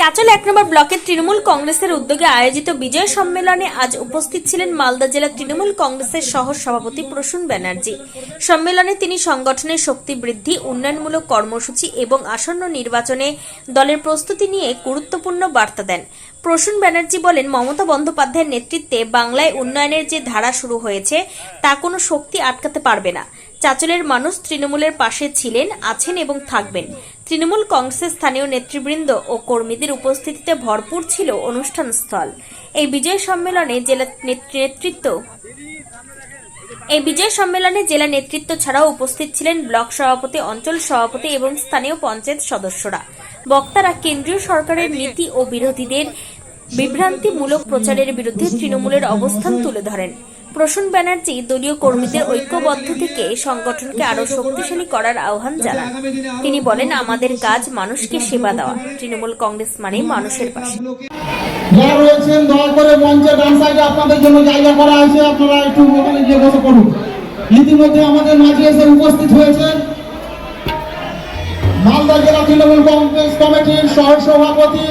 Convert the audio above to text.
চাচল এক নম্বর ব্লকের তৃণমূল কংগ্রেসের উদ্যোগে আয়োজিত বিজয় সম্মেলনে আজ উপস্থিত ছিলেন মালদা জেলা তৃণমূল কংগ্রেসের সহ সভাপতি প্রসূন ব্যানার্জি। সম্মেলনে তিনি সংগঠনের শক্তি বৃদ্ধি, উন্নয়নমূলক কর্মসূচি এবং আসন্ন নির্বাচনে দলের প্রস্তুতি নিয়ে গুরুত্বপূর্ণ বার্তা দেন। প্রসূন ব্যানার্জি বলেন, মমতা বন্দ্যোপাধ্যায়ের নেতৃত্বে বাংলায় উন্নয়নের যে ধারা শুরু হয়েছে, তা কোনো শক্তি আটকাতে পারবে না। চাচলের মানুষ তৃণমূলের পাশে ছিলেন, আছেন এবং থাকবেন। তৃণমূল কংগ্রেসের স্থানীয় নেতৃবৃন্দ ও কর্মীদের উপস্থিতিতে ভরপুর ছিল অনুষ্ঠানস্থল। এই বিজয় সম্মেলনে জেলা নেত- নেতৃত্ব এই বিজয় সম্মেলনে জেলা নেতৃত্ব ছাড়াও উপস্থিত ছিলেন ব্লক সভাপতি, অঞ্চল সভাপতি এবং স্থানীয় পঞ্চায়েত সদস্যরা। বক্তারা কেন্দ্রীয় সরকারের নীতি ও বিরোধীদের বিভ্রান্তিমূলক প্রচারের বিরুদ্ধে তৃণমূলের অবস্থান তুলে ধরেন। প্রসূন ব্যানার্জি দলীয় কর্মীদের ঐক্যবদ্ধ থেকে সংগঠনকে আরও শক্তিশালী করার আহ্বান জানান। তিনি বলেন আমাদের কাজ মানুষকে সেবা দেওয়া। তৃণমূল কংগ্রেস মানে মানুষের পাশে। যারা রয়েছেন দয়া করে মঞ্চের ডান সাইডে আপনাদের জন্য জায়গা করা হয়েছে আপনারা একটু ওখানে গিয়ে বসে পড়ুন। ইতিমধ্যে আমাদের মাঝে এসে উপস্থিত হয়েছেন মালদা জেলা তৃণমূল কংগ্রেস কমিটির সহ সভাপতি